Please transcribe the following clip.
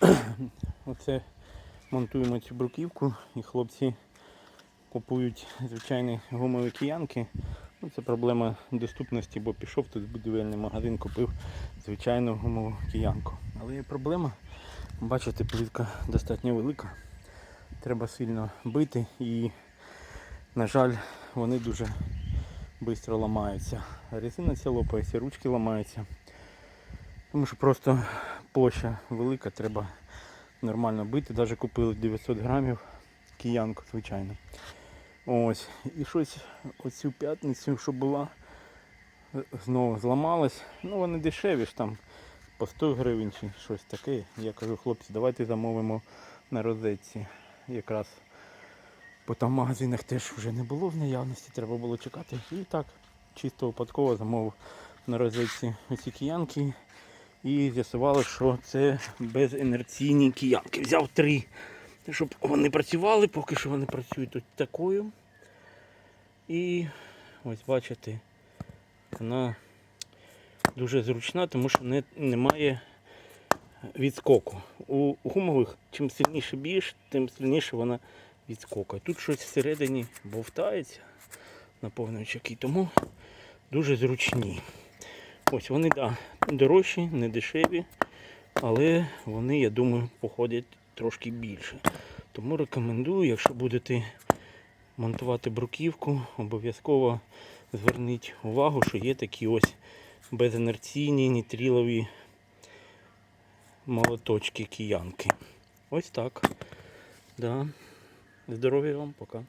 Оце монтуємо цю бруківку і хлопці купують звичайні гумові киянки. Ну, це проблема доступності, бо пішов тут в будівельний магазин, купив звичайну гумову киянку. Але є проблема, бачите, плитка достатньо велика. Треба сильно бити і, на жаль, вони дуже швидко ламаються. Резина ця лопається, ручки ламаються. Тому що просто площа велика, треба нормально бити. Навіть купили 900 грамів киянку, звичайно. Ось. І щось оцю п'ятницю, що була, знову зламалась. Ну вони дешеві ж там по 100 гривень чи щось таке. Я кажу, хлопці, давайте замовимо на розетці. Якраз бо там магазинах теж вже не було в наявності, треба було чекати. І так, чисто випадково замовив на розетці ці киянки. І з'ясували, що це безінерційні киянки. Взяв три, щоб вони працювали, поки що вони працюють тут такою. І ось бачите, вона дуже зручна, тому що не, немає відскоку. У гумових, чим сильніше б'єш, тим сильніше вона відскокує. Тут щось всередині бовтається, наповнюючи який, тому дуже зручні. Ось вони, да, дорожчі, не дешеві, але вони, я думаю, походять трошки більше. Тому рекомендую, якщо будете монтувати бруківку, обов'язково зверніть увагу, що є такі ось безінерційні нітрілові молоточки киянки. Ось так. Да. Здоров'я вам, пока.